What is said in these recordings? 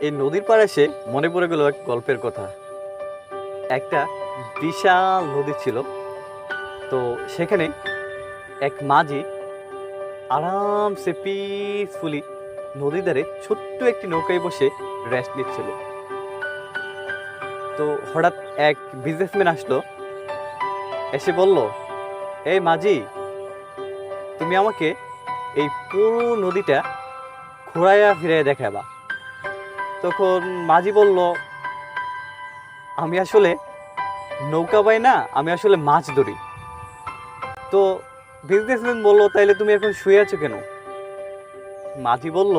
এই নদীর পাড়ে এসে মনে পড়ে গেল এক গল্পের কথা। একটা বিশাল নদী ছিল। তো সেখানে এক মাঝি আরামসে পিসফুলি নদী ধারে ছোট্ট একটি নৌকায় বসে রেস্ট নিচ্ছিল। তো হঠাৎ এক বিজনেসম্যান আসলো। এসে বলল, এই মাঝি, তুমি আমাকে এই পুরো নদীটা ঘোরাইয়া ফিরাইয়া দেখাবা তখন মাঝি বলল, আমি আসলে নৌকা পাই না, আমি আসলে মাছ ধরি। তো বিজনেসম্যান বলল, তাইলে তুমি এখন শুয়ে আছো কেন? মাঝি বলল,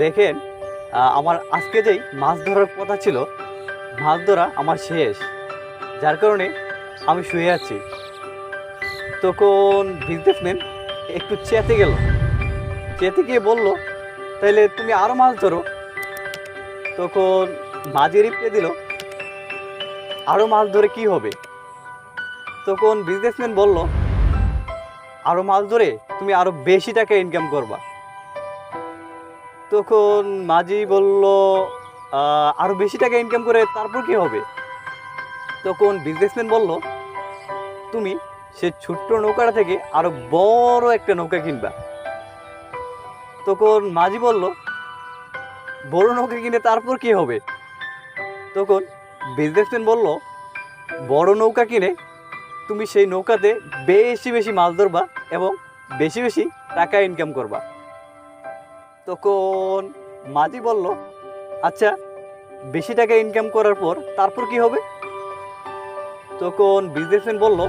দেখেন আমার আজকে যেই মাছ ধরার কথা ছিল, মাছ ধরা আমার শেষ। যার কারণে আমি শুয়ে আছি। তখন বিজনেসম্যান একটু চেতে গেল। চেতে গিয়ে বলল, তাইলে তুমি আরও মাছ ধরো। তখন মাঝি রিপ্লে দিল আরও মাছ ধরে কি হবে? তখন বিজনেসম্যান বলল আরও মাছ ধরে তুমি আরও বেশি টাকা ইনকাম করবা। তখন মাঝি বলল "আহ, আরও বেশি টাকা ইনকাম করে তারপর কি হবে? তখন বিজনেসম্যান বলল তুমি সে ছোট্ট নৌকাটা থেকে আরও বড় একটা নৌকা কিনবা। তখন মাঝি বলল বড় নৌকা কিনে তারপর কি হবে? তখন বিজনেসম্যান বলল, বড় নৌকা কিনে তুমি সেই নৌকাতে বেশি বেশি মাছ ধরবা এবং বেশি বেশি টাকা ইনকাম করবা। তখন মাঝি বলল আচ্ছা বেশি টাকা ইনকাম করার পর তারপর কি হবে? তখন বিজনেসম্যান বলল,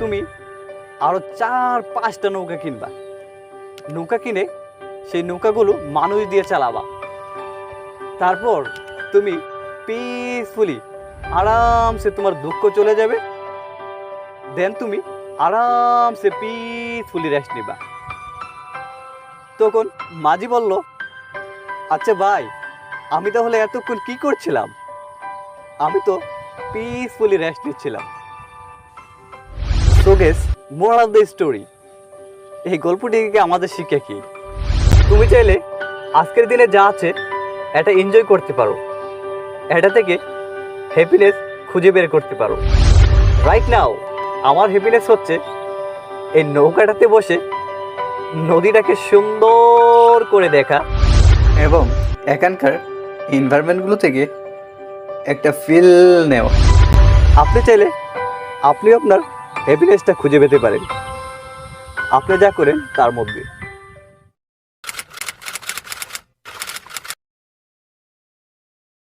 তুমি আরও চার পাঁচটা নৌকা কিনবা। নৌকা কিনে সেই নৌকাগুলো মানুষ দিয়ে চালাবা। তারপর তুমি পিসফুলি আরামসে তোমার দুঃখ চলে যাবে। দেন তুমি আরামসে পিসফুলি রেস্ট নিবা। তখন মাঝি বলল আচ্ছা ভাই, আমি তাহলে এতক্ষণ কি করছিলাম? আমি তো পিসফুলি রেস্ট নিচ্ছিলাম। So guess moral of the story এই গল্পটিকে আমাদের শিক্ষা কি? তুমি চাইলে আজকের দিনে যা আছে এটা এনজয় করতে পারো। এটা থেকে হ্যাপিনেস খুঁজে বের করতে পারো। রাইট নাও আমার হ্যাপিনেস হচ্ছে এই নৌকাটাতে বসে নদীটাকে সুন্দর করে দেখা এবং এখানকার এনভায়রনমেন্টগুলো থেকে একটা ফিল নেওয়া। আপনি চাইলে আপনি আপনার হ্যাপিনেসটা খুঁজে পেতে পারেন। আপনি যা করেন তার মধ্যে।